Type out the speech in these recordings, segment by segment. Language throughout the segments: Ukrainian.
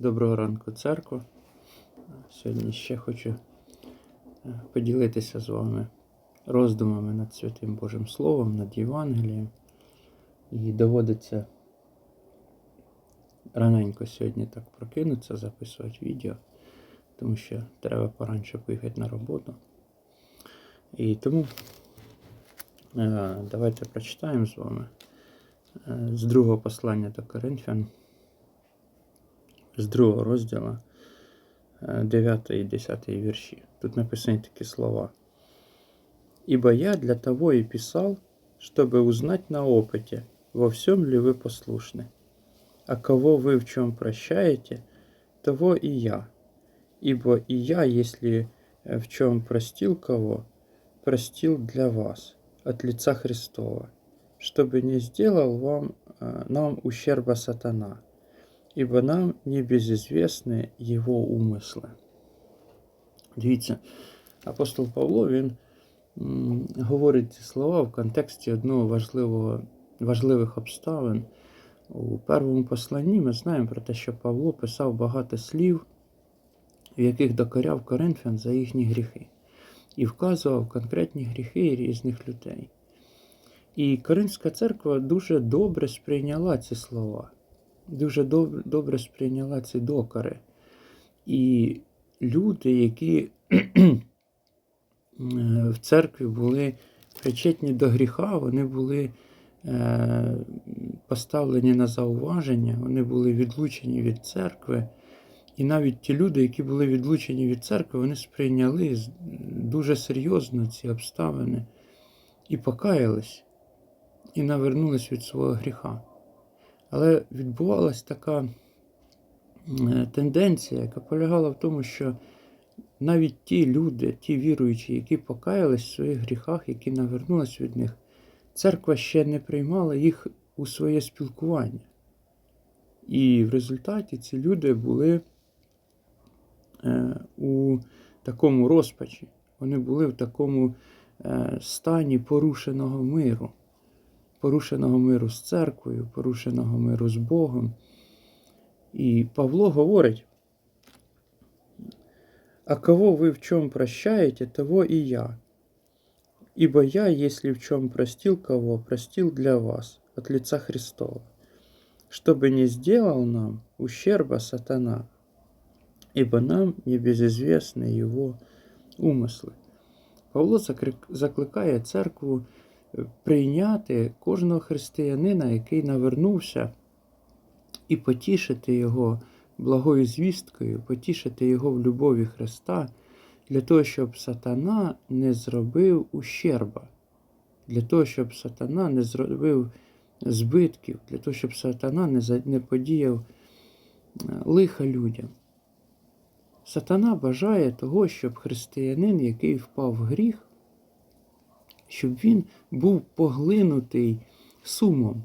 Доброго ранку, церква. Сьогодні ще хочу е, поділитися з вами роздумами над Святим Божим Словом, над Євангелієм. І доводиться раненько сьогодні так прокинутися, записувати відео, тому що треба поранше поїхати на роботу. І тому е, давайте прочитаємо з вами е, з другого послання до Коринфян з другого розділу, 9 і 10 вірші. Тут написані такі слова. «Ибо я для того и писал, чтобы узнать на опыте, во всем ли вы послушны. А кого вы в чем прощаете, того и я. Ибо и я, если в чем простил кого, простил для вас, от лица Христова, чтобы не сделал вам, э, нам ущерба сатана, Ибо нам не безізвісні його умисли. Дивіться, апостол Павло він говорить ці слова в контексті одного важливого, важливих обставин. У першому посланні ми знаємо про те, що Павло писав багато слів, в яких докоряв Коринфян за їхні гріхи, і вказував конкретні гріхи різних людей. І Коринська церква дуже добре сприйняла ці слова дуже добре, добре сприйняла ці докори. І люди, які в церкві були причетні до гріха, вони були е, поставлені на зауваження, вони були відлучені від церкви. І навіть ті люди, які були відлучені від церкви, вони сприйняли дуже серйозно ці обставини і покаялись, і навернулись від свого гріха. Але відбувалася така е, тенденція, яка полягала в тому, що навіть ті люди, ті віруючі, які покаялись в своїх гріхах, які навернулись від них, церква ще не приймала їх у своє спілкування. І в результаті ці люди були е, у такому розпачі, вони були в такому е, стані порушеного миру порушеного миру з церквою, порушеного миру з Богом. І Павло говорить, а кого вы в чем прощаете, того и я. Ибо я, если в чем простил кого, простил для вас, от лица Христова, чтобы не сделал нам ущерба сатана, ибо нам не безизвестны его умыслы. Павло закликає церкву прийняти кожного християнина, який навернувся, і потішити його благою звісткою, потішити його в любові Христа, для того, щоб сатана не зробив ущерба, для того, щоб сатана не зробив збитків, для того, щоб сатана не подіяв е, лиха людям. Сатана бажає того, щоб християнин, який впав в гріх, щоб він був поглинутий сумом,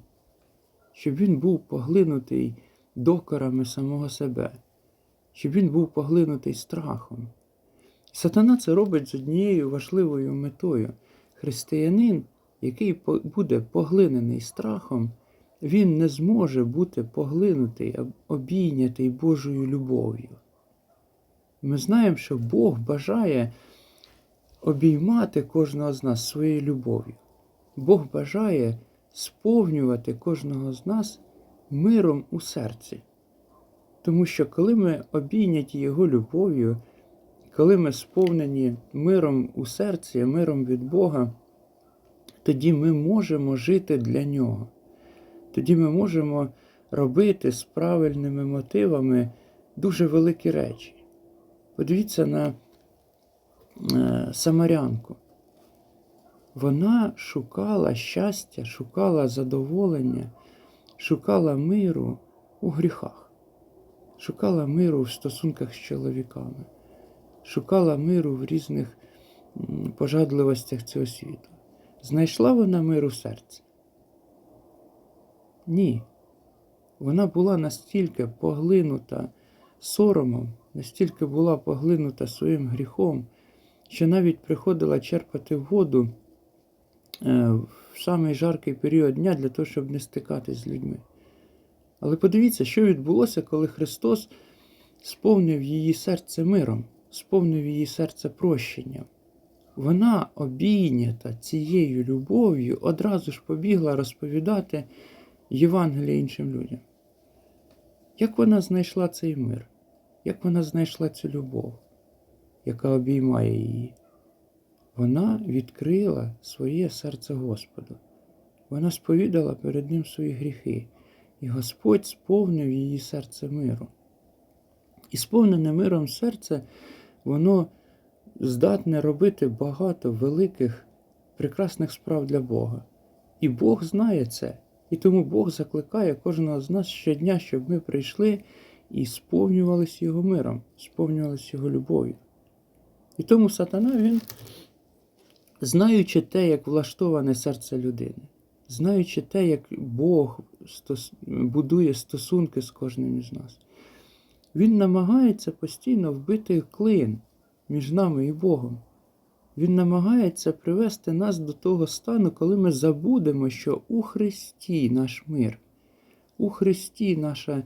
щоб він був поглинутий докорами самого себе, щоб він був поглинутий страхом. Сатана це робить з однією важливою метою. Християнин, який буде поглинений страхом, він не зможе бути поглинутий, обійнятий Божою любов'ю. Ми знаємо, що Бог бажає обіймати кожного з нас своєю любов'ю. Бог бажає сповнювати кожного з нас миром у серці. Тому що коли ми обійняті Його любов'ю, коли ми сповнені миром у серці, миром від Бога, тоді ми можемо жити для Нього. Тоді ми можемо робити з правильними мотивами дуже великі речі. Подивіться на самарянку. Вона шукала щастя, шукала задоволення, шукала миру у гріхах, шукала миру в стосунках з чоловіками, шукала миру в різних пожадливостях цього світу. Знайшла вона мир у серці? Ні. Вона була настільки поглинута соромом, настільки була поглинута своїм гріхом що навіть приходила черпати воду е, в самий жаркий період дня для того, щоб не стикатись з людьми. Але подивіться, що відбулося, коли Христос сповнив її серце миром, сповнив її серце прощенням. Вона, обійнята цією любов'ю, одразу ж побігла розповідати Євангеліє іншим людям. Як вона знайшла цей мир? Як вона знайшла цю любов, яка обіймає її? Вона відкрила своє серце Господу. Вона сповідала перед Ним свої гріхи, і Господь сповнив її серце миру. І сповнене миром серце, воно здатне робити багато великих, прекрасних справ для Бога. І Бог знає це. І тому Бог закликає кожного з нас щодня, щоб ми прийшли і сповнювалися Його миром, сповнювалися Його любов'ю. І тому сатана, він, знаючи те, як влаштоване серце людини, знаючи те, як Бог стос... будує стосунки з кожним із нас, він намагається постійно вбити клин між нами і Богом. Він намагається привести нас до того стану, коли ми забудемо, що у Христі наш мир, у Христі наша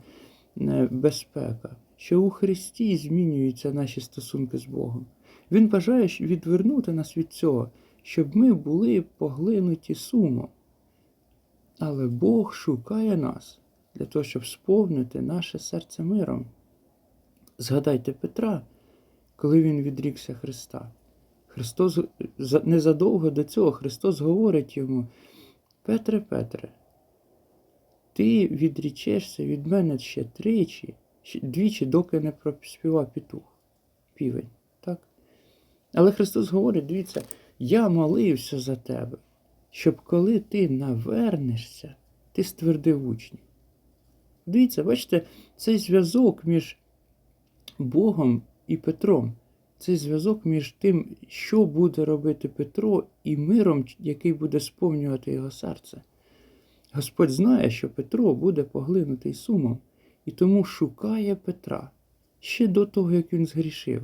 е, безпека, що у Христі змінюються наші стосунки з Богом. Він бажає відвернути нас від цього, щоб ми були поглинуті сумом. Але Бог шукає нас для того, щоб сповнити наше серце миром. Згадайте Петра, коли він відрікся Христа. Христос незадовго до цього Христос говорить йому: Петре, Петре, ти відрічешся від мене ще тричі, двічі, доки не проспівав петух, півень. Але Христос говорить: дивіться, я молився за тебе, щоб коли ти навернешся, ти ствердив учнів. Дивіться, бачите, цей зв'язок між Богом і Петром. Цей зв'язок між тим, що буде робити Петро, і миром, який буде сповнювати його серце. Господь знає, що Петро буде поглинутий сумом, і тому шукає Петра ще до того, як він згрішив,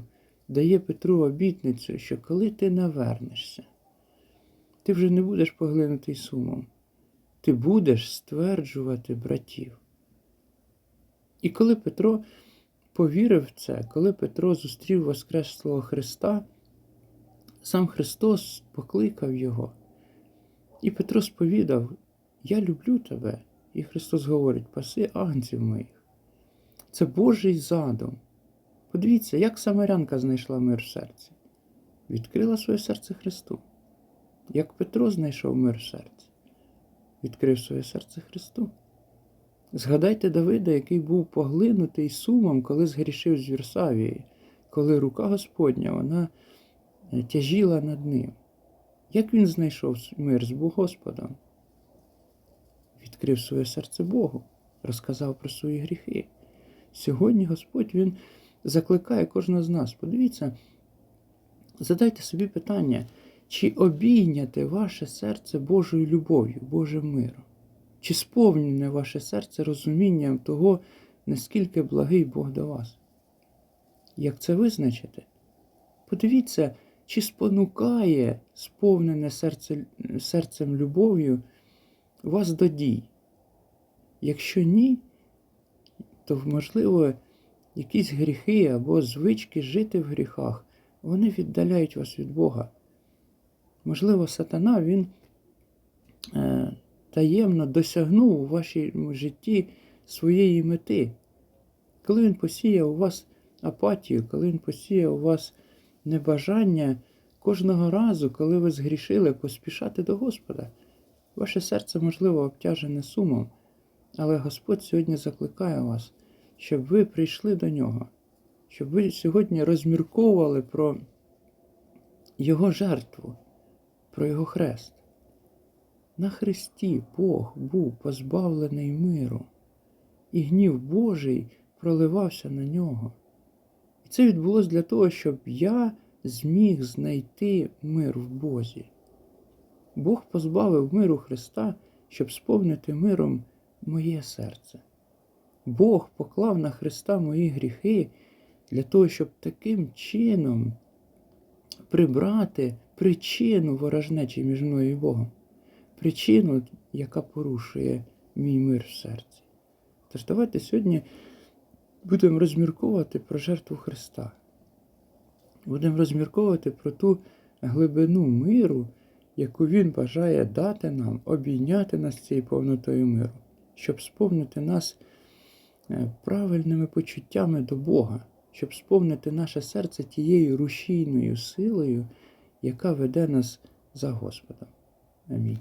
дає Петру обітницю, що коли ти навернешся, ти вже не будеш поглинутий сумом, ти будеш стверджувати братів. І коли Петро повірив в це, коли Петро зустрів Воскреслого Христа, сам Христос покликав його. І Петро сповідав: Я люблю тебе. І Христос говорить: паси агнців моїх. Це Божий задум. Подивіться, як Самарянка знайшла мир в серці. Відкрила своє серце Христу. Як Петро знайшов мир в серці, відкрив своє серце Христу. Згадайте Давида, який був поглинутий сумом, коли згрішив з Вірсавії, коли рука Господня вона е, тяжіла над ним. Як він знайшов мир з Господом? Відкрив своє серце Богу, розказав про свої гріхи. Сьогодні Господь Він закликає кожного з нас. Подивіться, задайте собі питання, чи обійняте ваше серце Божою любов'ю, Божим миром? Чи сповнене ваше серце розумінням того, наскільки благий Бог до вас? Як це визначити? Подивіться, чи спонукає сповнене серце, серцем любов'ю вас до дій? Якщо ні, то, можливо, якісь гріхи або звички жити в гріхах, вони віддаляють вас від Бога. Можливо, сатана, він. Е, таємно досягнув у вашому житті своєї мети. Коли він посіяв у вас апатію, коли він посіяв у вас небажання кожного разу, коли ви згрішили, поспішати до Господа, ваше серце, можливо, обтяжене сумом, але Господь сьогодні закликає вас, щоб ви прийшли до нього, щоб ви сьогодні розмірковували про Його жертву, про Його хрест. На Христі Бог був позбавлений миру, і гнів Божий проливався на нього. І це відбулося для того, щоб я зміг знайти мир в Бозі. Бог позбавив миру Христа, щоб сповнити миром моє серце. Бог поклав на Христа мої гріхи для того, щоб таким чином прибрати причину ворожнечі між мною і Богом причину, яка порушує мій мир в серці. Тож давайте сьогодні будемо розмірковувати про жертву Христа. Будемо розмірковувати про ту глибину миру, яку Він бажає дати нам, обійняти нас цією повнотою миру, щоб сповнити нас правильними почуттями до Бога, щоб сповнити наше серце тією рушійною силою, яка веде нас за Господом. Амінь.